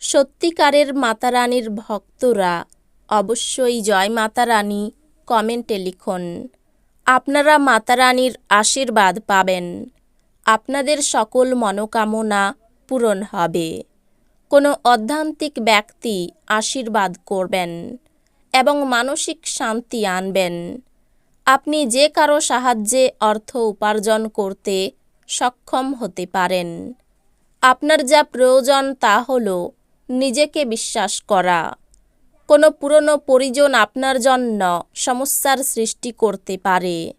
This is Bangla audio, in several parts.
সত্যিকারের মাতারানীর ভক্তরা অবশ্যই জয় মাতারানী কমেন্টে লিখুন। আপনারা মাতারানীর আশীর্বাদ পাবেন। আপনাদের সকল মনোকামনা পূরণ হবে। কোনো অধ্যান্তিক ব্যক্তি আশীর্বাদ করবেন এবং মানসিক শান্তি আনবেন। আপনি যে কারও সাহায্যে অর্থ উপার্জন করতে সক্ষম হতে পারেন। আপনার যা প্রয়োজন তা হল নিজেকে বিশ্বাস করা। কোনো পুরনো পরিজন আপনার জন্য সমস্যার সৃষ্টি করতে পারে।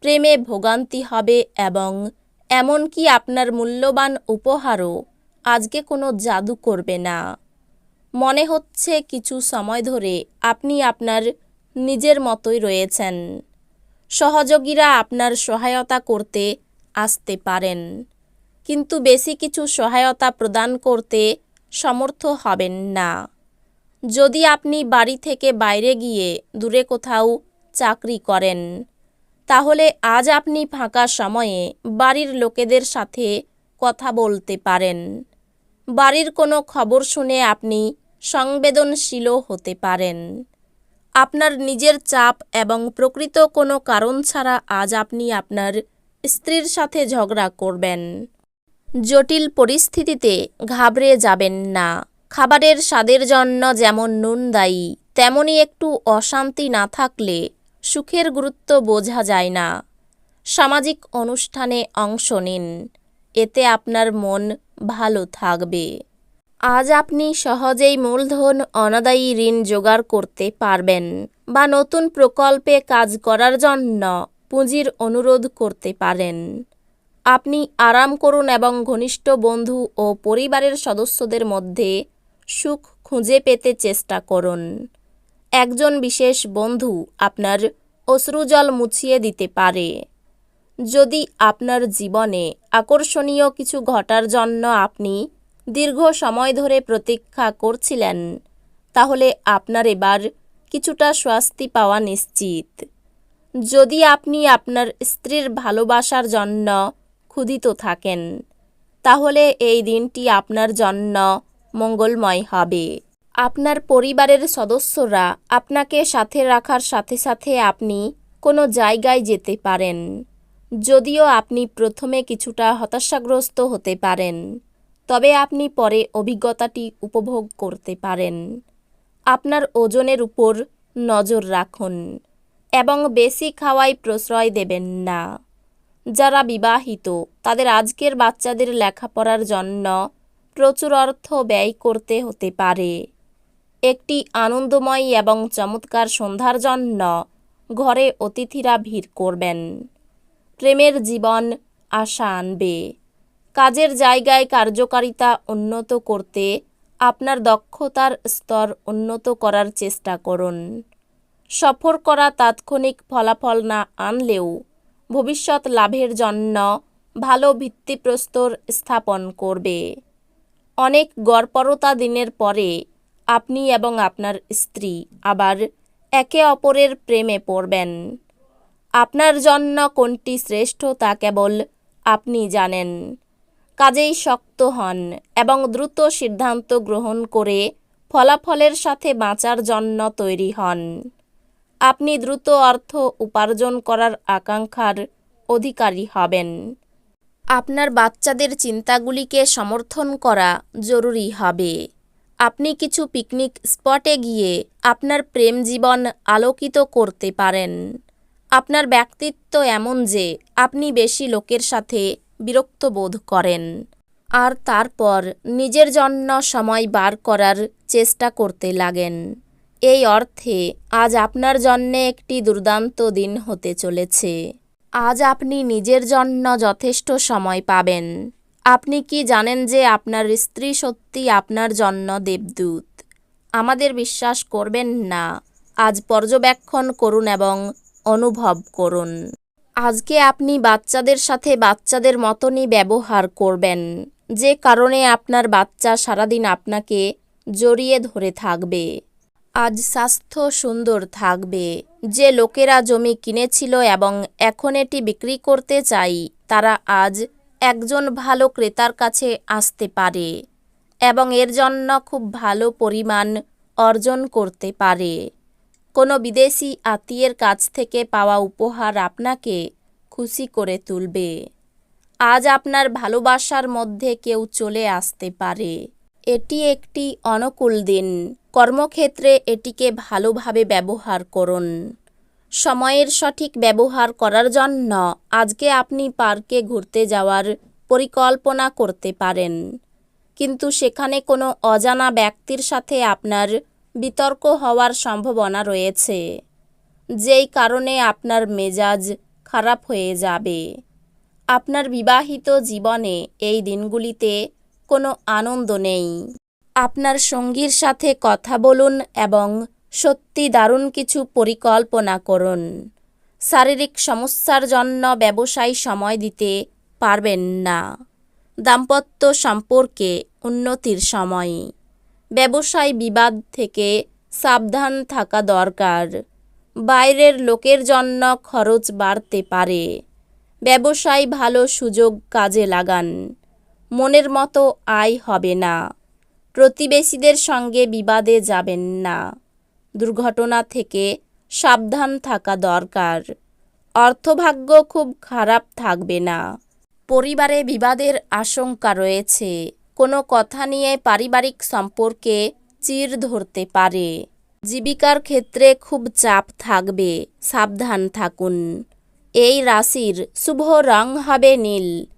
প্রেমে ভোগান্তি হবে এবং এমনকি আপনার মূল্যবান উপহারও আজকে কোনো জাদু করবে না। মনে হচ্ছে কিছু সময় ধরে আপনি আপনার নিজের মতোই রয়েছেন। সহযোগীরা আপনার সহায়তা করতে আসতে পারেন। কিন্তু বেশি কিছু সহায়তা প্রদান করতে সমর্থ হবেন না। যদি আপনি বাড়ি থেকে বাইরে গিয়ে দূরে কোথাও চাকরি করেন, তাহলে আজ আপনি ফাঁকা সময়ে বাড়ির লোকেদের সাথে কথা বলতে পারেন। বাড়ির কোনো খবর শুনে আপনি সংবেদনশীলও হতে পারেন। আপনার নিজের চাপ এবং প্রকৃত কোনো কারণ ছাড়া আজ আপনি আপনার স্ত্রীর সাথে ঝগড়া করবেন। জটিল পরিস্থিতিতে ঘাবড়ে যাবেন না। খাবারের স্বাদের জন্য যেমন নুন দায়ী তেমনই একটু অশান্তি না থাকলে সুখের গুরুত্ব বোঝা যায় না। সামাজিক অনুষ্ঠানে অংশ নিন, এতে আপনার মন ভালো থাকবে। আজ আপনি সহজেই মূলধন, অনাদায়ী ঋণ জোগাড় করতে পারবেন বা নতুন প্রকল্পে কাজ করার জন্য পুঁজির অনুরোধ করতে পারেন। আপনি আরাম করুন এবং ঘনিষ্ঠ বন্ধু ও পরিবারের সদস্যদের মধ্যে সুখ খুঁজে পেতে চেষ্টা করুন। একজন বিশেষ বন্ধু আপনার অশ্রুজল মুছিয়ে দিতে পারে। যদি আপনার জীবনে আকর্ষণীয় কিছু ঘটার জন্য আপনি দীর্ঘ সময় ধরে প্রতীক্ষা করছিলেন, তাহলে আপনার এবার কিছুটা স্বস্তি পাওয়া নিশ্চিত। যদি আপনি আপনার স্ত্রীর ভালোবাসার জন্য ক্ষুধিত থাকেন। তাহলে এই দিনটি আপনার জন্য মঙ্গলময় হবে। আপনার পরিবারের সদস্যরা আপনাকে সাথে রাখার সাথে সাথে আপনি কোনো জায়গায় যেতে পারেন। যদিও আপনি প্রথমে কিছুটা হতাশাগ্রস্ত হতে পারেন, তবে আপনি পরে অভিজ্ঞতাটি উপভোগ করতে পারেন। আপনার ওজনের উপর নজর রাখুন এবং বেশি খাওয়াই প্রশ্রয় দেবেন না। যারা বিবাহিত, তাদের আজকের বাচ্চাদের লেখাপড়ার জন্য প্রচুর অর্থ ব্যয় করতে হতে পারে। একটি আনন্দময় এবং চমৎকার সন্ধ্যার জন্য ঘরে অতিথিরা ভিড় করবেন। প্রেমের জীবন আশা আনবে। কাজের জায়গায় কার্যকারিতা উন্নত করতে আপনার দক্ষতার স্তর উন্নত করার চেষ্টা করুন। সফর করা তাৎক্ষণিক ফলাফল না আনলেও ভবিষ্যৎ লাভের জন্য ভালো ভিত্তিপ্রস্তর স্থাপন করবে। অনেক গড়পরতা দিনের পরে আপনি এবং আপনার স্ত্রী আবার একে অপরের প্রেমে পড়বেন। আপনার জন্য কোনটি শ্রেষ্ঠ তা কেবল আপনি জানেন। কাজেই শক্ত হন এবং দ্রুত সিদ্ধান্ত গ্রহণ করে ফলাফলের সাথে বাঁচার জন্য তৈরি হন। আপনি দ্রুত অর্থ উপার্জন করার আকাঙ্ক্ষার অধিকারী হবেন। আপনার বাচ্চাদের চিন্তাগুলিকে সমর্থন করা জরুরি হবে। আপনি কিছু পিকনিক স্পটে গিয়ে আপনার প্রেম জীবন আলোকিত করতে পারেন। আপনার ব্যক্তিত্ব এমন যে আপনি বেশি লোকের সাথে বিরক্ত বোধ করেন। আর তারপর নিজের জন্য সময় বার করার চেষ্টা করতে লাগেন। এই অর্থে আজ আপনার জন্যে একটি দুর্দান্ত দিন হতে চলেছে। আজ আপনি নিজের জন্য যথেষ্ট সময় পাবেন। আপনি কি জানেন যে আপনার স্ত্রী সত্যি আপনার জন্য দেবদূত? আমাদের বিশ্বাস করবেন না। আজ পর্যবেক্ষণ করুন এবং অনুভব করুন। আজকে আপনি বাচ্চাদের সাথে বাচ্চাদের মতনই ব্যবহার করবেন, যে কারণে আপনার বাচ্চা সারাদিন আপনাকে জড়িয়ে ধরে থাকবে। আজ স্বাস্থ্য সুন্দর থাকবে। যে লোকেরা জমি কিনেছিল এবং এখন এটি বিক্রি করতে চাই, তারা আজ একজন ভালো ক্রেতার কাছে আসতে পারে এবং এর জন্য খুব ভালো পরিমাণ অর্জন করতে পারে। কোনো বিদেশি আত্মীয়ের কাছ থেকে পাওয়া উপহার আপনাকে খুশি করে তুলবে। আজ আপনার ভালোবাসার মধ্যে কেউ চলে আসতে পারে। এটি একটি অনুকূল দিন। কর্মক্ষেত্রে এটিকে ভালোভাবে ব্যবহার করুন। সময়ের সঠিক ব্যবহার করার জন্য আজকে আপনি পার্কে ঘুরতে যাওয়ার পরিকল্পনা করতে পারেন। কিন্তু সেখানে কোনো অজানা ব্যক্তির সাথে আপনার বিতর্ক হওয়ার সম্ভাবনা রয়েছে, যেই কারণে আপনার মেজাজ খারাপ হয়ে যাবে। আপনার বিবাহিত জীবনে এই দিনগুলিতে কোনো আনন্দ নেই। আপনার সঙ্গীর সাথে কথা বলুন এবং সত্যি দারুণ কিছু পরিকল্পনা করুন। শারীরিক সমস্যার জন্য ব্যবসায় সময় দিতে পারবেন না। দাম্পত্য সম্পর্কে উন্নতির সময়। ব্যবসায় বিবাদ থেকে সাবধান থাকা দরকার। বাইরের লোকের জন্য খরচ বাড়তে পারে। ব্যবসায় ভালো সুযোগ কাজে লাগান। মনের মতো আয় হবে না। প্রতিবেশীদের সঙ্গে বিবাদে যাবেন না। দুর্ঘটনা থেকে সাবধান থাকা দরকার। অর্থভাগ্য খুব খারাপ থাকবে না। পরিবারে বিবাদের আশঙ্কা রয়েছে। কোনো কথা নিয়ে পারিবারিক সম্পর্কে চির ধরতে পারে। জীবিকার ক্ষেত্রে খুব চাপ থাকবে। সাবধান থাকুন। এই রাশির শুভ রং হবে নীল।